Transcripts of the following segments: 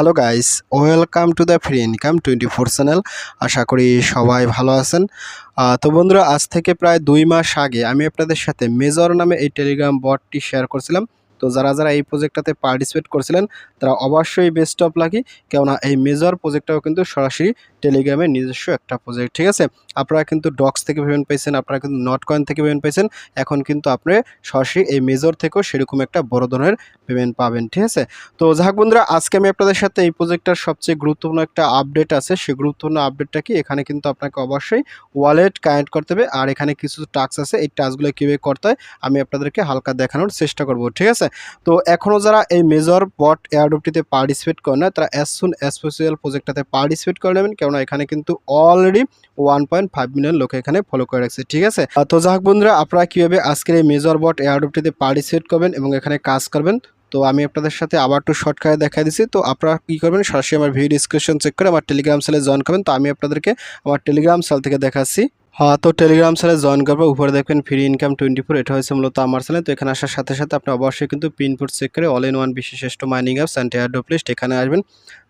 Hello guys, welcome to the free income twenty four channel. আশা করি সবাই ভালো আছেন। তো বন্ধুরা, আজ থেকে প্রায় দুই মাস আগে আমি আপনাদের সাথে মেজর নামে এই টেলিগ্রাম বটটি শেয়ার করছিলাম। তো যারা যারা এই প্রজেক্টটাতে পার্টিসিপেট করেছিলেন, তারা অবশ্যই বেস্ট অফ লাগি কেননা এই মেজর প্রজেক্টটাও কিন্তু সরাসরি টেলিগ্রামের নিজস্ব একটা প্রজেক্ট ঠিক আছে? আপনারা কিন্তু ডক্স থেকে পেমেন্ট পাইছেন, আপনারা কিন্তু নট কয়েন থেকে পেমেন্ট পাইছেন, এখন কিন্তু আপনি সরাসরি এই মেজর থেকেও সেরকম একটা বড় ধরনের পেমেন্ট পাবেন, ঠিক আছে? তো যাক বন্ধুরা, আজকে আমি আপনাদের সাথে এই প্রজেক্টটার সবচেয়ে গুরুত্বপূর্ণ একটা আপডেট আছে, সেই গুরুত্বপূর্ণ আপডেটটা কি? এখানে কিন্তু আপনাকে অবশ্যই ওয়ালেট কানেক্ট করতে হবে, আর এখানে কিছু টাস্ক আছে, এই টাস্কগুলো কীভাবে করতে হয়, আমি আপনাদেরকে হালকা দেখানোর চেষ্টা করব, ঠিক আছে? তো এখনও যারা এই মেজর বট এয়ারডপটিতে পার্টিসিপেট করে না, তারা অ্যাজ সুন অ্যাজ পসিবল প্রজেক্টটাতে পার্টিসিপেট করে নেবেন। কেননা এখানে কিন্তু already one point five million লোক এখানে ফলো করে রাখছে, ঠিক আছে? তো যাক বন্ধুরা, আপনারা কীভাবে আজকের এই মেজর বট এয়ারডপটিতে পার্টিসিপেট করবেন এবং এখানে কাজ করবেন? তো আমি আপনাদের সাথে আবার একটু শর্টকাটে দেখা দিচ্ছি। তো আপনারা কী করবেন? সরাসরি আমার ভিডিও ডিসক্রিপশন চেক করে আমার টেলিগ্রাম সেলে জয়েন করবেন। তো আমি আপনাদেরকে আমার টেলিগ্রাম সেল থেকে দেখাচ্ছি। তো টেলিগ্রাম সেলে জয়েন করব উপরে দেখবেন ফ্রি ইনকাম টোয়েন্টি ফোর এটা হচ্ছে মূলত আমার চ্যানেল তো এখানে আসার সাথে সাথে আপনি অবশ্যই কিন্তু পিনপুট চেক করে all in one বিশেষষ্ট mining apps and airdrop list এখানে আসবেন।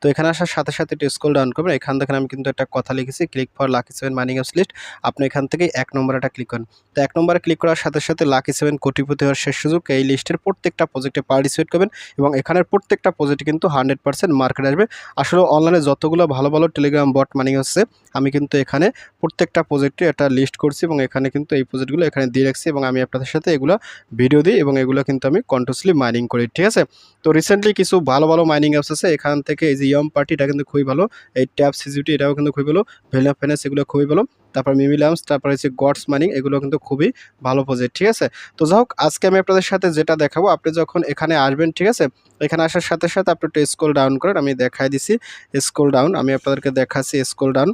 তো এখানে আসার সাথে সাথে একটু স্কুল ডাউন করবেন, এখান থেকে আমি কিন্তু একটা কথা লিখেছি click for lucky seven mining apps list আপনি এখান থেকে এক নম্বর একটা ক্লিক করেন। তো এক নম্বরে ক্লিক করার সাথে সাথে লাকি সেভেন কোটিপতি হওয়ার শেষ সুযোগ, এই লিস্টের প্রত্যেকটা প্রজেক্টে পার্টিসিপেট করবেন এবং এখানের প্রত্যেকটা প্রজেক্টে কিন্তু হান্ড্রেড পার্সেন্ট মার্কেট আসবে। আসলে অনলাইনে যতগুলো ভালো ভালো টেলিগ্রাম বট মানিং হচ্ছে আমি কিন্তু এখানে প্রত্যেকটা প্রজেক্টে একটা লিস্ট করছি এবং এখানে কিন্তু এই প্রজেক্টগুলো এখানে দিয়ে রাখছি এবং আমি আপনাদের সাথে এগুলো ভিডিও দিই এবং এগুলো কিন্তু আমি কন্টিনিউসলি মাইনিং করি, ঠিক আছে? তো রিসেন্টলি কিছু ভালো ভালো মাইনিং অ্যাপস আছে। এখান থেকে এই যে ইয়ম পার্টি এটা কিন্তু খুবই ভালো। এই ট্যাপ সিজিউটি এটাও কিন্তু খুবই ভালো। ভেলিয়া ফাইন্যান্স এগুলো খুবই ভালো। তারপর মিমিলামস তারপর হচ্ছে গডস মাইনিং এগুলো কিন্তু খুবই ভালো প্রজেক্ট ঠিক আছে? তো যাই হোক, আজকে আমি আপনাদের সাথে যেটা দেখাবো, আপনি যখন এখানে আসবেন, ঠিক আছে? এখানে আসার সাথে সাথে আপনি একটু স্ক্রল ডাউন করেন, আমি দেখাই দিছি। স্ক্রল ডাউন আমি আপনাদেরকে দেখাচ্ছি স্ক্রল ডাউন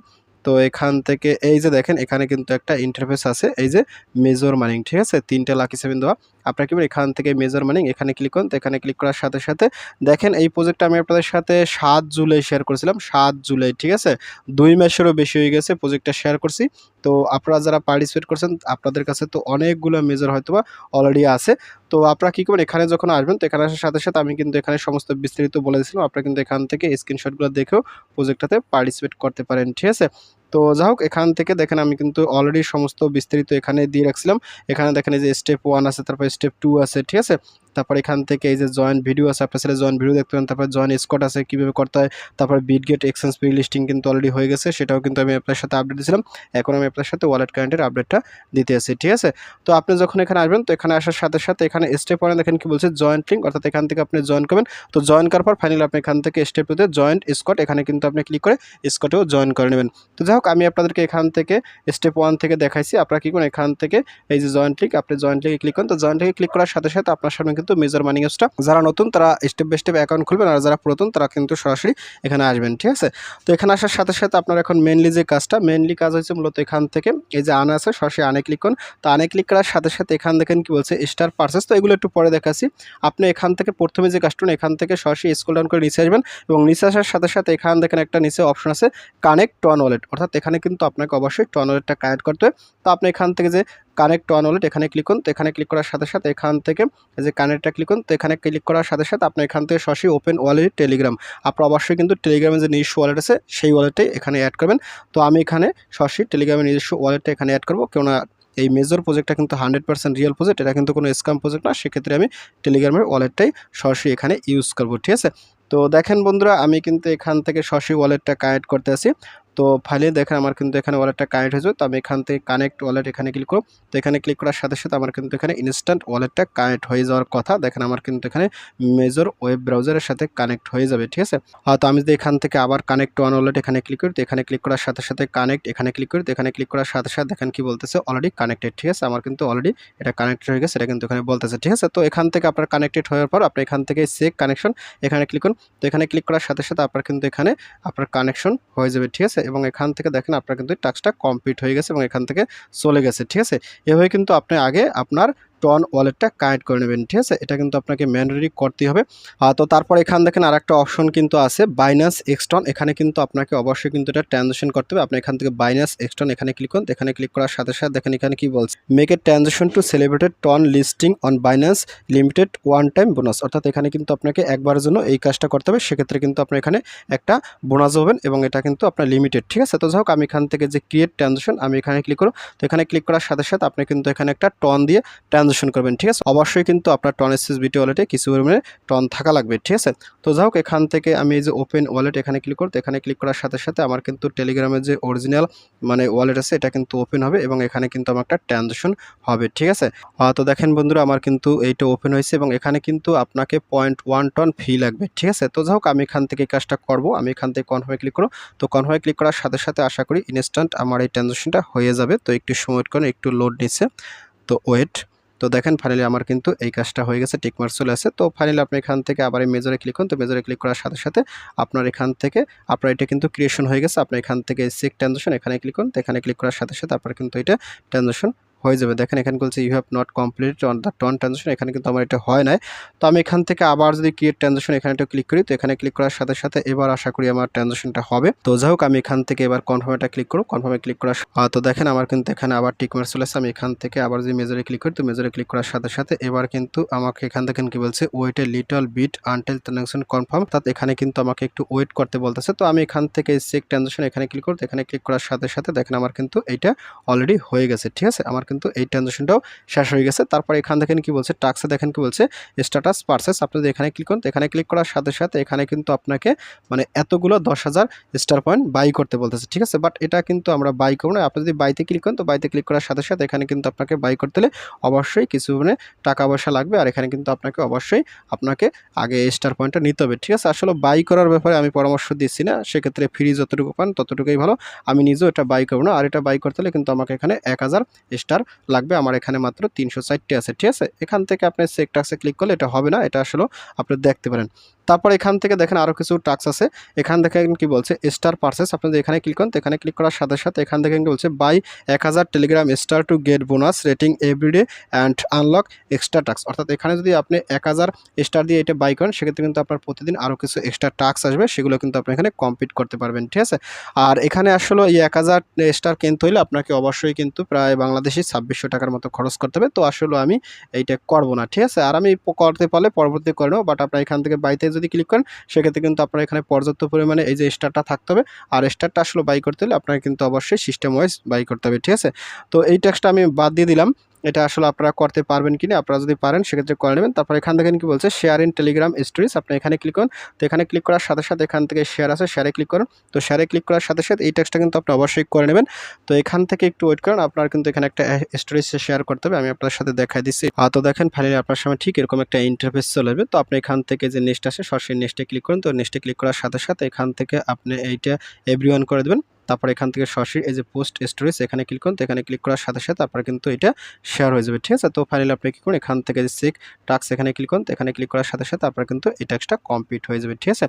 তো এখান থেকে, এই যে দেখেন, এখানে কিন্তু একটা ইন্টারফেস আছে, এই যে মেজর মানিং ঠিক আছে? তিনটে লাকি সেভেন দেওয়া। আপনার কি এখান থেকে মেজর মানিং এখানে ক্লিক করুন, তো এখানে ক্লিক করার সাথে সাথে দেখেন এই প্রজেক্টটা আমি আপনাদের সাথে সাত জুলাই শেয়ার করেছিলাম, সাত জুলাই, ঠিক আছে? দুই মাসেরও বেশি হয়ে গেছে প্রজেক্টটা শেয়ার করছি। তো আপনারা যারা পার্টিসিপেট করছেন, আপনাদের কাছে তো অনেকগুলো মেজার হয়তো বা অলরেডি আছে। তো আপনারা কী করবেন, এখানে যখন আসবেন, তো এখানে আসার সাথে সাথে আমি কিন্তু এখানে সমস্ত বিস্তারিত বলে দিয়েছিলাম। আপনারা কিন্তু এখান থেকে স্ক্রিনশটগুলো দেখেও প্রজেক্টটাতে পার্টিসিপেট করতে পারেন, ঠিক আছে? তো যাই হোক এখান থেকে দেখেন আমি কিন্তু অলরেডি সমস্ত বিস্তারিত এখানে দিয়ে রাখছিলাম। এখানে দেখেন যে স্টেপ ওয়ান আছে, তারপর স্টেপ টু আছে, ঠিক আছে? তারপর এখান থেকে এই যে জয়েন্ট ভিডিও আছে, আপনার সাথে জয়েন্ট ভিডিও দেখতে পারেন, তারপর জয়েন্ট স্কট আছে, কীভাবে করতে হয়, তারপর বিটগেট এক্সচেঞ্জ প্রি লিস্টিং কিন্তু অলরেডি হয়ে গেছে, সেটাও কিন্তু আমি আপনার সাথে আপডেট দিয়েছিলাম। এখন আমি আপনার সাথে ওয়ালেট কারেন্টের আপডেটটা দিতে আছি ঠিক আছে? তো আপনি যখন এখানে আসবেন, তো এখানে আসার সাথে সাথে এখানে স্টেপ ওয়ানে দেখেন কি বলছে জয়েন্ট লিঙ্ক অর্থাৎ এখান থেকে আপনি জয়েন করবেন। তো জয়েন করার পর ফাইনালি আপনি এখান থেকে স্টেপ টুতে জয়েন্ট স্কট এখানে কিন্তু আপনি ক্লিক করে স্কটেও জয়েন করে নেবেন। তো যাই হোক, আমি আপনাদেরকে এখান থেকে স্টেপ ওয়ান থেকে দেখাইছি, আপনারা কী করেন এখান থেকে এই যে জয়েন্ট লিঙ্ক আপনি জয়েন্ট লিঙ্কে ক্লিক করেন। তো জয়েন্ট লিঙ্কে ক্লিক করার সাথে সাথে আপনার সামনে কিন্তু মেজর মানি অ্যাপসটা যারা নতুন, তারা স্টেপ বাই স্টেপ অ্যাকাউন্ট খুলবেন আর যারা পুরাতন, তারা কিন্তু সরাসরি এখানে আসবেন, ঠিক আছে? তো এখানে আসার সাথে সাথে আপনার এখন মেনলি যে কাজটা মেনলি কাজ হচ্ছে মূলত এখান থেকে, এই যে আনা আছে, সরাসরি আনে ক্লিক করুন। তো আনে ক্লিক করার সাথে সাথে এখান দেখেন কি বলছে স্টার পার্সেস তো এগুলো একটু পরে দেখাচ্ছি। আপনি এখান থেকে প্রথমে যে কাজটা, এখান থেকে সরাসরি স্কুল ডাউন করে নিচে আসবেন এবং নিচে আসার সাথে সাথে এখান দেখেন একটা নিচে অপশন আছে কানেক্ট টন ওয়ালেট অর্থাৎ এখানে কিন্তু আপনাকে অবশ্যই টন ওয়ালেটটা কানেক্ট করতে হবে। তো আপনি এখান থেকে যে কানেক্ট টন ওয়ালেট এখানে ক্লিক করুন, তো এখানে ক্লিক করার সাথে সাথে এখান থেকে যে কানেক্টটা ক্লিক করুন, তো এখানে ক্লিক করার সাথে সাথে আপনার এখান থেকে সরাসরি ওপেন ওয়ালেট টেলিগ্রাম আপনার অবশ্যই কিন্তু টেলিগ্রামের যে নিজস্ব ওয়ালেট আছে, সেই ওয়ালেটটাই এখানে অ্যাড করবেন। তো আমি এখানে সরাসরি টেলিগ্রামের নিজস্ব ওয়ালেটটা এখানে অ্যাড করব, কেননা এই মেজর প্রজেক্টটা কিন্তু হান্ড্রেড পার্সেন্ট রিয়েল প্রজেক্ট এটা কিন্তু কোনো স্ক্যাম প্রজেক্ট না, সেক্ষেত্রে আমি টেলিগ্রামের ওয়ালেটটাই সরাসরি এখানে ইউজ করব, ঠিক আছে? তো দেখেন বন্ধুরা, আমি কিন্তু এখান থেকে সরাসরি ওয়ালেটটা কানেক্ট করতে আসি। তো ফাইলে দেখেন আমার কিন্তু এখানে ওয়ালেটটা কানেক্ট হয়েছে, তো আমি এখান থেকে কানেক্ট ওয়ালেট এখানে ক্লিক করব। তো এখানে ক্লিক করার সাথে সাথে আমার কিন্তু এখানে ইনস্ট্যান্ট ওয়ালেটটা কানেক্ট হয়ে যাওয়ার কথা, দেখেন আমার কিন্তু এখানে মেজর ওয়েব ব্রাউজারের সাথে কানেক্ট হয়ে যাবে, ঠিক আছে? হয়তো আমি যদি এখান থেকে আবার কানেক্ট ওয়ান ওয়ালেট এখানে ক্লিক করি, তো এখানে ক্লিক করার সাথে সাথে কানেক্ট এখানে ক্লিক করি, তো এখানে ক্লিক করার সাথে সাথে দেখেন কি বলতেছে অলরেডি কানেক্টেড ঠিক আছে? আমার কিন্তু অলরেডি এটা কানেক্টেড হয়ে গেছে, এটা কিন্তু এখানে বলতেছে, ঠিক আছে? তো এখান থেকে আপনার কানেক্টেড হওয়ার পর আপনি এখান থেকে চেক কানেকশন এখানে ক্লিক করুন। তো এখানে ক্লিক করার সাথে সাথে আপনার কিন্তু এখানে আপনার কানেকশন হয়ে যাবে, ঠিক আছে? এবং এখান থেকে দেখেন আপনার কিন্তু টাস্কটা কমপ্লিট হয়ে গেছে এবং এখান থেকে চলে গেছে, ঠিক আছে? এভাবে কিন্তু আপনি আগে আপনার টন ওয়ালেটটা কানেক্ট করে নেবেন, ঠিক আছে? এটা কিন্তু আপনাকে ম্যান্ডেটরি করতে হবে। তো তারপর এখান দেখেন আর একটা অপশন কিন্তু আছে বাইনান্স এক্সটন এখানে কিন্তু আপনাকে অবশ্যই কিন্তু এটা ট্রানজেকশন করতে হবে। আপনি এখান থেকে বাইনান্স এক্সটন এখানে ক্লিক করুন। এখানে ক্লিক করার সাথে সাথে দেখেন এখানে কি বলছে? Make a transaction to celebrated TON listing on Binance limited one time bonus অর্থাৎ এখানে কিন্তু আপনাকে একবারের জন্য এই কাজটা করতে হবে। সেক্ষেত্রে কিন্তু আপনার এখানে একটা বোনাস হবেন এবং এটা কিন্তু আপনার লিমিটেড ঠিক আছে? তো যাই হোক আমি এখান থেকে যে ক্রিয়েট ট্রানজেকশন আমি এখানে ক্লিক করব তো এখানে ক্লিক করার সাথে সাথে আপনি কিন্তু এখানে একটা টন দিয়ে ট্রানজেকশন করবেন, ঠিক আছে? অবশ্যই কিন্তু আপনার টন এসএস বিটি ওয়ালেটে কিছু পরিমাণে টন থাকা লাগবে, ঠিক আছে? তো যাই হোক, এখান থেকে আমি এই যে ওপেন ওয়ালেট এখানে ক্লিক করতে, এখানে ক্লিক করার সাথে সাথে আমার কিন্তু টেলিগ্রামের যে অরিজিনাল মানে ওয়ালেট আছে, এটা কিন্তু ওপেন হবে এবং এখানে কিন্তু আমার একটা ট্রানজেকশন হবে, ঠিক আছে? তো দেখেন বন্ধুরা, আমার কিন্তু এইটা ওপেন হয়েছে এবং এখানে কিন্তু আপনাকে পয়েন্ট ওয়ান টন ফি লাগবে, ঠিক আছে? তো যাই হোক, আমি এখান থেকে কাজটা করব, আমি এখান থেকে কনফার্মে ক্লিক করব। তো কনফার্মে ক্লিক করার সাথে সাথে আশা করি ইনস্ট্যান্ট আমার এই ট্রানজেকশনটা হয়ে যাবে। তো একটু সময় করেন একটু লোড নিচ্ছে। তো ওয়েট তো দেখেন ফাইনালি আমার কিন্তু এই কাজটা হয়ে গেছে টিকমার্ক চলে আসে। তো ফাইনালি আপনি এখান থেকে আবার এই মেজরে ক্লিক করুন। তো মেজরে ক্লিক করার সাথে সাথে আপনার এখান থেকে আপনার এটা কিন্তু ক্রিয়েশন হয়ে গেছে। আপনি এখান থেকে সেক ট্রানজেকশন এখানে ক্লিক করুন। তো এখানে ক্লিক করার সাথে সাথে আপনার কিন্তু এটা ট্রানজেকশন হয়ে যাবে। দেখেন, এখানে বলছে you have not complete on the TON transaction এখানে কিন্তু আমার এটা হয় নাই। তো আমি এখান থেকে আবার যদি ক্রিয়েট ট্রানজেকশন এখানে একটা ক্লিক করি, তো এখানে ক্লিক করার সাথে সাথে এবার আশা করি আমার ট্রানজেকশনটা হবে। তো যাই হোক, আমি এখান থেকে এবার কনফার্মটা ক্লিক করব কনফার্মে ক্লিক করার তো দেখেন, আমার কিন্তু এখানে আবার টিক মার্ক চলে আসছে। আমি এখান থেকে আবার যদি মেজরে ক্লিক করি, তো মেজরে ক্লিক করার সাথে সাথে এবার কিন্তু আমাকে এখান থেকে কি বলছে wait a little bit until transaction confirm অর্থাৎ এখানে কিন্তু আমাকে একটু ওয়েট করতে বলতেছে। তো আমি এখান থেকে চেক ট্রানজেকশন এখানে ক্লিক করতে এখানে ক্লিক করার সাথে সাথে দেখেন, আমার কিন্তু এইটা অলরেডি হয়ে গেছে। ঠিক আছে? আমার কিন্তু এই ট্রানজেকশনটাও শেষ হয়ে গেছে। তারপর এখান দেখেন কি বলছে টাক্সে দেখেন কি বলছে স্ট্যাটাস পার্সেস আপনি যদি এখানে ক্লিক করুন, তো এখানে ক্লিক করার সাথে সাথে এখানে কিন্তু আপনাকে মানে এতগুলো দশ হাজার স্টার পয়েন্ট বাই করতে বলতেছে, ঠিক আছে? বাট এটা কিন্তু আমরা বাই করব না। আপনি যদি বাইতে ক্লিক করেন, তো বাইতে ক্লিক করার সাথে সাথে এখানে কিন্তু আপনাকে বাই করতে হলে অবশ্যই কিছু মানে টাকা পয়সা লাগবে। আর এখানে কিন্তু আপনাকে অবশ্যই আপনাকে আগে স্টার পয়েন্টটা নিতে হবে, ঠিক আছে? আসলে বাই করার ব্যাপারে আমি পরামর্শ দিচ্ছি না। সেক্ষেত্রে ফ্রি যতটুকু পান, ততটুকুই ভালো। আমি নিজেও এটা বাই করব না। আর এটা বাই করতে হলে কিন্তু আমাকে এখানে এক হাজার স্টার লাগবে। আমার এখানে মাত্র তিনশো ষাটটি আছে, ঠিক আছে? এখান থেকে আপনি চেক ক্লিক করলে এটা হবে না, এটা আসলে আপনি দেখতে পারেন। তারপর এখান থেকে দেখেন আরও কিছু টাক্স আছে। এখান থেকে কি বলছে? স্টার পার্সেস আপনি যদি এখানে ক্লিক করেন এখানে ক্লিক করার সাথে সাথে এখান থেকে কি বলছে? বাই এক হাজার Telegram star to get bonus rating everyday and unlock extra tasks অর্থাৎ এখানে যদি আপনি এক হাজার স্টার দিয়ে এটা বাই করেন, সেক্ষেত্রে কিন্তু আপনার প্রতিদিন আরও কিছু এক্সট্রা টাক্স আসবে, সেগুলো কিন্তু আপনি এখানে কমপ্লিট করতে পারবেন, ঠিক আছে? আর এখানে আসলে এই এক হাজার স্টার কিনতে হলে আপনাকে অবশ্যই কিন্তু প্রায় বাংলাদেশি ছাব্বিশশো টাকার মতো খরচ করতে হবে। তো আসলে আমি এইটা করব না, ঠিক আছে? আর আমি করতে পারলে পরবর্তী করে নেব বাট আপনার এখান থেকে বাইতে যদি ক্লিক করেন, সেক্ষেত্রে কিন্তু আপনার এখানে পর্যাপ্ত পরিমাণে এই যে স্টারটা থাকতে হবে। আর স্টারটা আসলে বাই করতে হলে আপনার কিন্তু অবশ্যই সিস্টেম ওয়াইজ বাই করতে হবে, ঠিক আছে? তো এই ট্যাক্সটা আমি বাদ দিয়ে দিলাম। এটা আসলে আপনারা করতে পারবেন কিনা আপনারা যদি পারেন সেক্ষেত্রে করে নেবেন। তারপর এখান থেকে কি বলছে শেয়ার ইন টেলিগ্রাম স্টোরিজ আপনি এখানে ক্লিক করুন। তো এখানে ক্লিক করার সাথে সাথে এখান থেকে শেয়ার আছে শেয়ারে ক্লিক করুন। তো শেয়ারে ক্লিক করার সাথে সাথে এই ট্যাক্সটা কিন্তু আপনি অবশ্যই করে নেবেন। তো এখান থেকে একটু ওয়েট করেন আপনার কিন্তু এখানে একটা স্টোরেজ শেয়ার করতে হবে আমি আপনার সাথে দেখাই দিচ্ছি। আহ, তো দেখেন ফাইনালি আপনার সামনে ঠিক এরকম একটা ইন্টারফেস চলে আসবে। তো আপনি এখান থেকে যে নেক্সট আসে সরাসরি নেক্সটে ক্লিক করুন। তো নেক্সটে ক্লিক করার সাথে সাথে এখান থেকে আপনি এইটা এভরিওয়ান করে দেবেন। তারপর এখান থেকে সরাসরি এই যে পোস্ট স্টোরেজ এখানে ক্লিক করুন, তো এখানে ক্লিক করার সাথে সাথে আপনার কিন্তু এটা শেয়ার হয়ে যাবে, ঠিক আছে? তো ফাইনালি আপনি কী করুন, এখান থেকে যে চেক টাক্স এখানে ক্লিক করুন, তো এখানে ক্লিক করার সাথে সাথে আপনার কিন্তু এই টাক্সটা কমপ্লিট হয়ে যাবে, ঠিক আছে?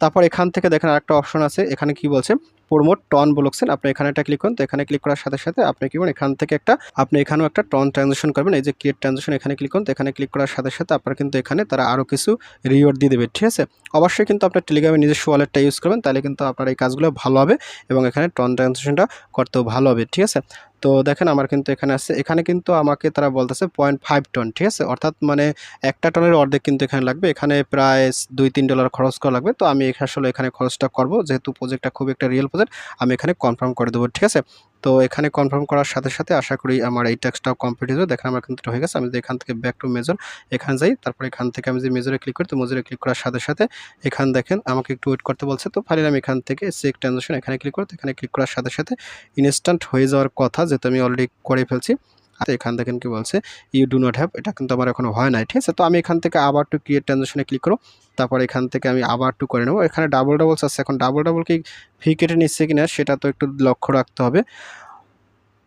তারপর এখান থেকে দেখেন আরেকটা অপশন আছে, এখানে কি বলছে? প্রোমোট টন বলছেন আপনি এখানে একটা ক্লিক করুন, তো এখানে ক্লিক করার সাথে সাথে আপনি কি করুন এখান থেকে একটা, আপনি এখানেও একটা টন ট্রানজেকশন করবেন, এই যে ক্রিয়েট ট্রানজেকশন এখানে ক্লিক করুন, তো এখানে ক্লিক করার সাথে সাথে আপনার কিন্তু এখানে তারা আরও কিছু রিওয়ার্ড দিয়ে দেবে, ঠিক আছে? অবশ্যই কিন্তু আপনার টেলিগ্রামে নিজস্ব ওয়ালেটটা ইউজ করবেন, তাহলে কিন্তু আপনার এই কাজগুলো ভালো হবে এবং এখানে টন ট্রানজেকশনটা করতেও ভালো হবে, ঠিক আছে? তো দেখেন আমার কিন্তু এখানে আছে। এখানে কিন্তু আমাকে তারা বলতেছে পয়েন্ট ফাইভ টন ঠিক আছে? অর্থাৎ মানে একটা টনের অর্ধেক কিন্তু এখানে লাগবে। এখানে প্রায় দুই তিন ডলার খরচ করা লাগবে। তো আমি আসলে এখানে খরচটা করব। যেহেতু প্রজেক্টটা খুব একটা রিয়েল প্রজেক্ট আমি এখানে কনফার্ম করে দেবো, ঠিক আছে? তো এখানে কনফার্ম করার সাথে সাথে আশা করি আমার এই ট্যাক্সটাও কমপ্লিট হয়ে যাবে। দেখেন আমার কিন্তু হয়ে গেছে। আমি যদি এখান থেকে ব্যাক টু মেজর এখানে যাই, তারপর এখান থেকে আমি যে মেজরে ক্লিক করি, তো মেজরে ক্লিক করার সাথে সাথে এখান দেখেন আমাকে একটু ওয়েট করতে বলছে। তো ফাইনালি আমি এখান থেকে চেক ট্রানজাকশন এখানে ক্লিক করি। তো এখানে ক্লিক করার সাথে সাথে ইনস্ট্যান্ট হয়ে যাওয়ার কথা যেহেতু আমি অলরেডি করে ফেলছি। আর এখান দেখেন কি বলছে ইউ ডু নট হ্যাভ এটা কিন্তু আমার এখনও হয় নাই, ঠিক আছে? তো আমি এখান থেকে আবার টু ক্রিয়েট ট্রানজাকশনে ক্লিক করো, তারপর এখান থেকে আমি আবার টু করে নেব। এখানে ডাবল ডাবলস আছে, এখন ডাবল ডাবল কি ফি কেটে নিচ্ছে কিনা সেটা তো একটু লক্ষ্য রাখতে হবে।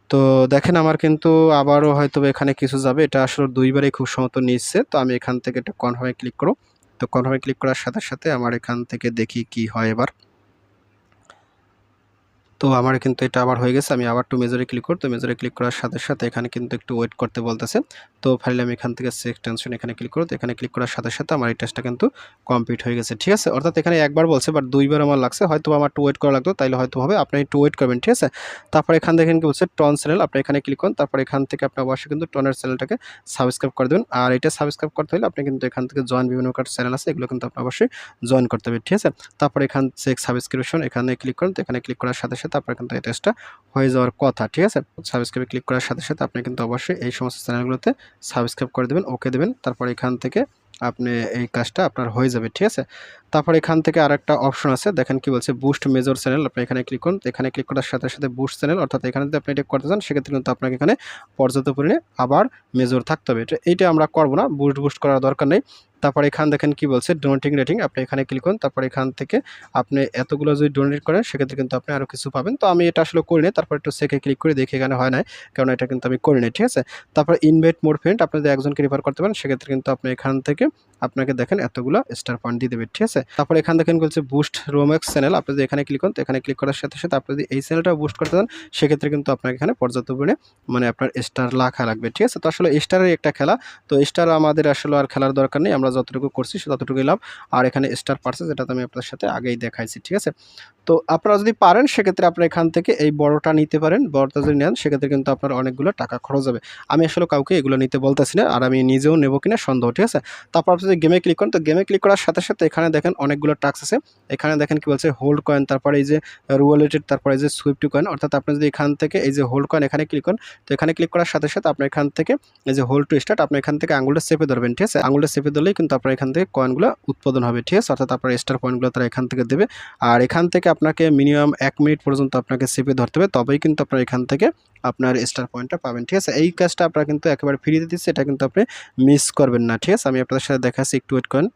তো দেখেন আমার কিন্তু আবারও হয়তো এখানে কিছু যাবে, এটা আসলে দুইবারই খুব সম্ভবত নিচ্ছে, তো আমি এখান থেকে একটা কনফার্মে ক্লিক করো। তো কনফার্মে ক্লিক করার সাথে সাথে আমার এখান থেকে দেখি কি হয় এবার। তো আমার কিন্তু এটা আবার হয়ে গেছে, আমি আবার টু মেজরে ক্লিক করতে মেজরে ক্লিক করার সাথে সাথে এখানে কিন্তু একটু ওয়েট করতে বলতেছে। তো ফাইলে আমি এখান থেকে সেক টেনশন এখানে ক্লিক করতে এখানে ক্লিক করার সাথে সাথে আমার এই টেস্টটা কিন্তু কমপ্লিট হয়ে গেছে, ঠিক আছে? অর্থাৎ এখানে একবার বলছে বাট দুইবার আমার লাগছে, হয়তো আমার টু ওয়েট করা লাগতো, তাইলে হয়তো হবে, আপনি একটু ওয়েট করবেন, ঠিক আছে? তারপর এখান থেকে কি বলছে টন চ্যানেল আপনি এখানে ক্লিক করুন, তারপর এখান থেকে আপনি অবশ্যই কিন্তু টনের চ্যানেলটাকে সাবস্ক্রাইব করে দেবেন, আর এটা সাবস্ক্রাইব করতে হলে আপনি কিন্তু এখান থেকে জয়েন বিভিন্ন কার্ড চ্যানেল আছে, এগুলো কিন্তু আপনি অবশ্যই জয়েন করতে হবে, ঠিক আছে? তারপর এখান থেকে সাবস্ক্রিপশন এখানে ক্লিক করুন, তো এখানে ক্লিক করার সাথে সাথে আপনার কিন্তু এই টেস্টটা হয়ে যাওয়ার কথা, ঠিক আছে? সাবস্ক্রাইবে ক্লিক করার সাথে সাথে আপনি কিন্তু অবশ্যই এই সমস্ত চ্যানেলগুলোতে সাবস্ক্রাইব করে দেবেন ওকে দেবেন। তারপর এখান থেকে আপনি এই কাজটা আপনার হয়ে যাবে, ঠিক আছে? তারপর এখান থেকে আরেকটা অপশন আছে, দেখেন কি বলছে বুস্ট মেজর চ্যানেল আপনি এখানে ক্লিক করুন। এখানে ক্লিক করার সাথে সাথে বুস্ট চ্যানেল অর্থাৎ এখানে যদি আপনি এটা করতে চান, সেক্ষেত্রে কিন্তু আপনাকে এখানে পর্যাপ্ত পরিমাণে আবার মেজর থাকতে হবে। এটা, এইটা আমরা করব না বুস্ট বুস্ট করার দরকার নেই। তারপর এখান দেখেন কি বলছে ডোনেটিং রেটিং আপনি এখানে ক্লিক করুন, তারপর এখান থেকে আপনি এতগুলো যদি ডোনেট করেন, সেক্ষেত্রে কিন্তু আপনি আরও কিছু পাবেন। তো আমি এটা আসলে করি নাই, তারপর একটু সেকে ক্লিক করে দেখি এখানে হয় নাই, কারণ এটা কিন্তু আমি করি নাই, ঠিক আছে? তারপর ইনভাইট মোর ফ্রেন্ড আপনি যদি একজনকে রিফার করতে পারেন, সেক্ষেত্রে কিন্তু আপনি এখান থেকে আপনাকে দেখেন এতগুলো স্টার পয়েন্ট দিয়ে দেবে, ঠিক আছে? তারপর এখান দেখেন বলছে বুস্ট রোম্যাক্স চ্যানেল আপনি যদি এখানে ক্লিক করেন, তো এখানে ক্লিক করার সাথে সাথে আপনি যদি এই চ্যানেলটা বুস্ট করতে চান, সেক্ষেত্রে কিন্তু আপনাকে এখানে পর্যাপ্ত পরিমাণে মানে আপনার স্টার লাখা লাগবে, ঠিক আছে? তো আসলে স্টারের একটা খেলা, তো স্টার আমাদের আসলে আর খেলার দরকার নেই, আমরা যতটুকু করছি ততটুকুই লাভ। আর এখানে স্টার পার্সেস এটা তো আমি আপনার সাথে আগেই দেখাইছি, ঠিক আছে? তো আপনারা যদি পারেন, সেক্ষেত্রে আপনারা এখান থেকে এই বড়টা নিতে পারেন, বড়টা যদি নেন, সেক্ষেত্রে কিন্তু আপনার অনেকগুলো টাকা খরচ হবে। আমি আসলে কাউকে এগুলো নিতে বলতেছি না, আর আমি নিজেও নেব কিনা সন্দেহ, ঠিক আছে? তারপর আপনি যদি গেমে ক্লিক করেন, তো গেমে ক্লিক করার সাথে সাথে এখানে দেখেন অনেকগুলো টাক্স আছে। এখানে দেখেন কি বলছে হোল্ড কয়েন তারপরে এই যে রুয়ালেটেড তারপরে এই যে সুইফট কয়েন অর্থাৎ আপনি যদি এখান থেকে এই যে হোল্ড কয়েন এখানে ক্লিক করেন, তো এখানে ক্লিক করার সাথে সাথে আপনি এখান থেকে এই যে হোল্ড টু স্টার্ট আপনি এখান থেকে আঙুলটা চেপে ধরবেন, ঠিক আছে? আঙুলটা চেপে ধরলেই কিন্তু আপনার এখান থেকে কয়েনগুলো উৎপাদন হবে, ঠিক আছে? অর্থাৎ আপনার স্টার পয়েন্টগুলো তারা এখান থেকে দেবে। আর এখান থেকে আপনাকে মিনিমাম এক মিনিট পর্যন্ত আপনাকে চেপে ধরতে হবে, তবেই কিন্তু আপনার এখান থেকে আপনার স্টার পয়েন্টটা পাবেন, ঠিক আছে? এই কাজটা আপনারা কিন্তু একেবারে ফ্রিতে দিচ্ছে, এটা কিন্তু আপনি মিস করবেন না, ঠিক আছে? আমি আপনাদের সাথে দেখাচ্ছি, একটু ওয়েট করেন।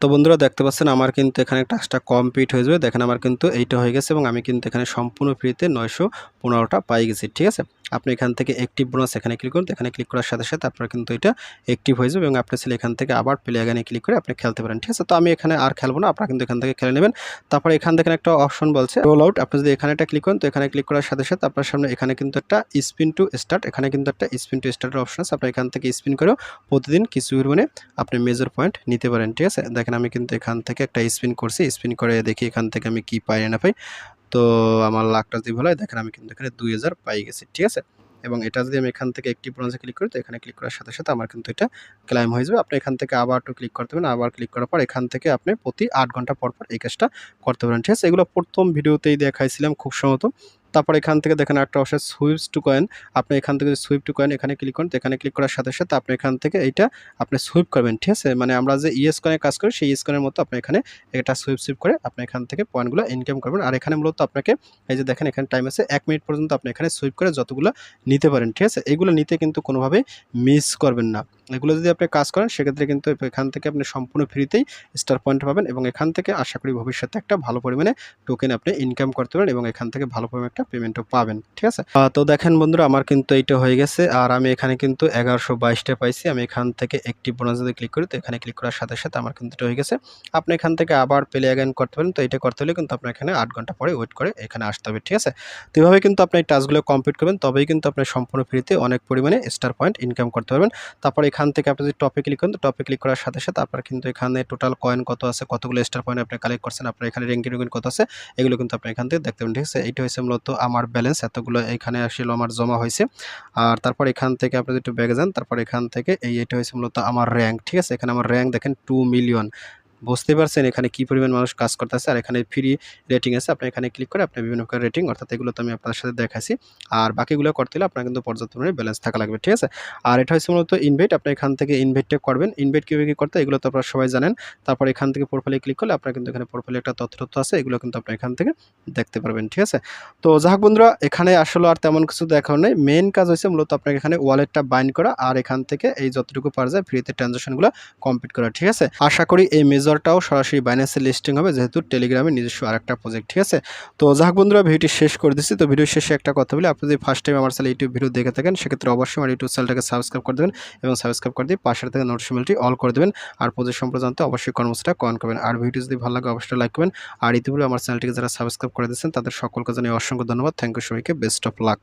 তো বন্ধুরা দেখতে পাচ্ছেন আমার কিন্তু এখানে টাস্কটা কমপ্লিট হয়ে যাবে। দেখেন আমার কিন্তু এইটা হয়ে গেছে এবং আমি কিন্তু এখানে সম্পূর্ণ ফ্রিতে নয়শো পনেরোটা পাই গেছি, ঠিক আছে? আপনি এখান থেকে অ্যাক্টিভ বোনাস এখানে ক্লিক করুন এখানে ক্লিক করার সাথে সাথে আপনার কিন্তু এটা অ্যাক্টিভ হয়ে যাবে এবং আপনি ছেলে এখান থেকে আবার প্লে এখানে ক্লিক করে আপনি খেলতে পারেন, ঠিক আছে? তো আমি এখানে আর খেলব না, আপনারা কিন্তু এখান থেকে খেলে নেবেন। তারপরে এখান থেকে একটা অপশন বলছে রোল আউট আপনি যদি এখানে একটা ক্লিক করেন, তো এখানে ক্লিক করার সাথে সাথে আপনার সামনে এখানে কিন্তু একটা স্পিন টু স্টার্ট এখানে কিন্তু একটা স্পিন টু স্টার্টের অপশন আছে। আপনি এখান থেকে স্পিন করেও প্রতিদিন কিছু পরিমাণে আপনি মেজর পয়েন্ট নিতে পারেন, ঠিক আছে? দেখেন আমি কিন্তু এখান থেকে একটা স্পিন করছি স্পিন করে দেখি এখান থেকে আমি কি পাই না পাই। তো আমার লাখটা যদি ভালো হয়, দেখেন আমি কিন্তু এখানে দুই হাজার পাই গেছি, ঠিক আছে? এবং এটা যদি আমি এখান থেকে একটি ব্রঞ্জে ক্লিক করি, তো এখানে ক্লিক করার সাথে সাথে আমার কিন্তু এটা ক্লাইম হয়ে যাবে। আপনি এখান থেকে আবার একটু ক্লিক করতে পারেন, আবার ক্লিক করার পর এখান থেকে আপনি প্রতি আট ঘণ্টা পর পর এই কাজটা করতে পারেন, ঠিক আছে? এগুলো প্রথম ভিডিওতেই দেখাইছিলাম খুব সম্ভবত। তারপর এখান থেকে দেখেন একটা অবশ্যই সুইপস টু কয়েন আপনি এখান থেকে সুইপ টু কয়েন এখানে ক্লিক করেন, এখানে ক্লিক করার সাথে সাথে আপনি এখান থেকে এইটা আপনি সুইপ করবেন, ঠিক আছে? মানে আমরা যে ইএস কয়েনে কাজ করি, সেই ইএস কয়েনের মতো আপনি এখানে এটা সুইপ সুইপ করে আপনি এখান থেকে পয়েন্টগুলো ইনকাম করবেন। আর এখানে মূলত আপনাকে এই যে দেখেন এখানে টাইম আছে এক মিনিট পর্যন্ত আপনি এখানে সুইপ করে যতগুলো নিতে পারেন, ঠিক আছে? এগুলো নিতে কিন্তু কোনোভাবেই মিস করবেন না। এগুলো যদি আপনি কাজ করেন, সেক্ষেত্রে কিন্তু এখান থেকে আপনি সম্পূর্ণ ফ্রিতেই স্টার পয়েন্ট পাবেন এবং এখান থেকে আশা করি ভবিষ্যতে একটা ভালো পরিমাণে টোকেন আপনি ইনকাম করতে পারেন এবং এখান থেকে ভালো পরিমাণে একটা পেমেন্টও পাবেন, ঠিক আছে? তো দেখেন বন্ধুরা, আমার কিন্তু এইটা হয়ে গেছে। আর আমি এখানে কিন্তু এগারোশো বাইশটা পাইছি। আমি এখান থেকে একটি বোনাস যদি ক্লিক করি, তো এখানে ক্লিক করার সাথে সাথে আমার কিন্তু এটা হয়ে গেছে। আপনি এখান থেকে আবার প্লে অ্যাগাইন করতে পারেন। তো এটা করতে হলে কিন্তু আপনার এখানে আট ঘণ্টা পরে ওয়েট করে এখানে আসতে হবে, ঠিক আছে? তো এভাবে কিন্তু আপনি এই টাস্কগুলো কমপ্লিট করবেন। তবেই কিন্তু আপনি সম্পূর্ণ ফ্রিতে অনেক পরিমাণে স্টার পয়েন্ট ইনকাম করতে পারবেন। তারপর এখান থেকে আপনি যদি টপে ক্লিক করেন, তো টপে ক্লিক করার সাথে সাথে আপনার কিন্তু এখানে টোটাল কয়েন কত আছে, কতগুলো স্টার পয়েন্ট আপনি কালেক্ট করছেন, আপনার এখানে রেঙ্কিং র্যাঙ্কিং কত আছে, এগুলো কিন্তু আপনি এখান থেকে দেখতে পাবেন ঠিক আছে? এইটা হয়েছে মূলত আমার ব্যালেন্স এতগুলো এখানে আসলে আমার জমা হয়েছে। আর তারপর এখান থেকে আপনি যদি একটু ব্যাগে যান, তারপর এখান থেকে এই এটা হয়েছে মূলত আমার র্যাঙ্ক ঠিক আছে? এখানে আমার র্যাঙ্ক দেখেন টু মিলিয়ন বুঝতে পারছেন এখানে কি পরিমাণ মানুষ কাজ করতেছে আর এখানে ফ্রি রেটিং আছে। আপনি এখানে ক্লিক করে আপনি বিভিন্ন প্রকার রেটিং অর্থাৎ এগুলো তো আমি আপনার সাথে দেখাইছি। আর বাকিগুলো করতে হলে আপনার কিন্তু পর্যাপ্ত পরিমাণে ব্যালেন্স থাকা লাগবে, ঠিক আছে? আর এটা হচ্ছে মূলত ইনভাইট আপনি এখান থেকে ইনভাইটটা করবেন। ইনভাইট কীভাবে কী করতে এগুলো তো আপনারা সবাই জানেন। তারপর এখান থেকে প্রোফাইলে ক্লিক করলে আপনার কিন্তু এখানে প্রোফাইলে একটা তথ্য তথ্য আছে, এগুলো কিন্তু আপনি এখান থেকে দেখতে পারবেন, ঠিক আছে? তো যাক বন্ধুরা, এখানে আসলে আর তেমন কিছু দেখার নেই। মেন কাজ হচ্ছে মূলত আপনাকে এখানে ওয়ালেটটা বাইন্ড করা আর এখান থেকে এই যতটুকু পারা যায় ফ্রিতে ট্রানজাকশনগুলো কমপ্লিট করা, ঠিক আছে? আশা করি এই মেজর মেজরটাও সরাসরি বাইন্যান্সে লিস্টিং হবে, যেহেতু টেলিগ্রামে নিজস্ব আরেকটা প্রজেক্ট ঠিক আছে? তো যাক বন্ধুরা, ভিডিওটি শেষ করে দিচ্ছি। তো ভিডিও শেষে একটা কথা বলি, আপনি যদি ফার্স্ট টাইম আমার চ্যানেল ইউটিউব ভিডিও দেখে থাকেন, সেক্ষেত্রে অবশ্যই আমার ইউটিউব চ্যানেলটাকে সাবস্ক্রাইব করে দেবেন এবং সাবস্ক্রাইব করে দিয়ে পাশের থেকে নোটিফিকেশনটি অল করে দেবেন। আর প্রজেক্ট সম্পর্কে জানতে অবশ্যই কর্মসূচিটা কমেন্ট করবেন। আর ভিডিও যদি ভালো লাগে, অবশ্যই লাইক করবেন। আর ইতিপূর্বে আমার চ্যানেলটিকে যারা সাবস্ক্রাইব করে দিয়েছেন, তাদের সকলকে জানিয়ে অসংখ্য ধন্যবাদ। থ্যাংক ইউ সবাইকে। Best of luck